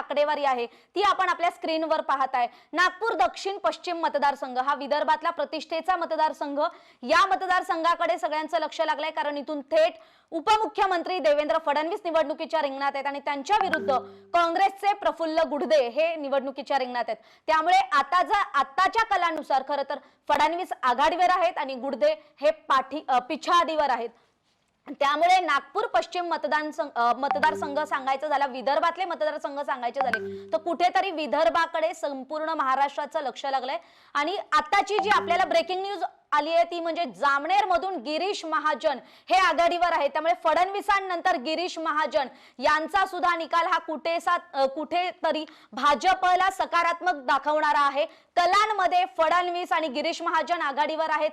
आकडेवारी आहे ती आपण आपल्या स्क्रीनवर पाहत आहे. नागपूर दक्षिण पश्चिम मतदारसंघ हा विदर्भातला प्रतिष्ठेचा मतदारसंघ. या मतदारसंघाकडे सगळ्यांचं लक्ष लागलंय कारण इथून थेट उपमुख्यमंत्री देवेंद्र फडणवीस निवडणुकीच्या रिंगणात आहेत आणि त्यांच्या विरुद्ध काँग्रेसचे प्रफुल्ल गुडदे हे निवडणुकीच्या रिंगणात आहेत. त्यामुळे आता जर आताच्या कलानुसार खरं तर फडणवीस आघाडीवर आहेत आणि गुडदे हे पाठी पिछाडीवर आहेत. त्यामुळे नागपूर पश्चिम मतदान मतदारसंघ सांगायचं झाला विदर्भातले मतदारसंघ सांगायचे झाले तर कुठेतरी विदर्भाकडे संपूर्ण महाराष्ट्राचं लक्ष लागलंय. आणि आताची जी आपल्याला ब्रेकिंग न्यूज आली आहे ती म्हणजे जामनेर मधून गिरीश महाजन हे आघाडीवर आहे त्यामुळे फडणवीसांनंतर गिरीश महाजन यांचा सुद्धा निकाल हा कुठेसा कुठेतरी भाजपला सकारात्मक दाखवणारा आहे. कलांमध्ये फडणवीस आणि गिरीश महाजन आघाडीवर आहेत.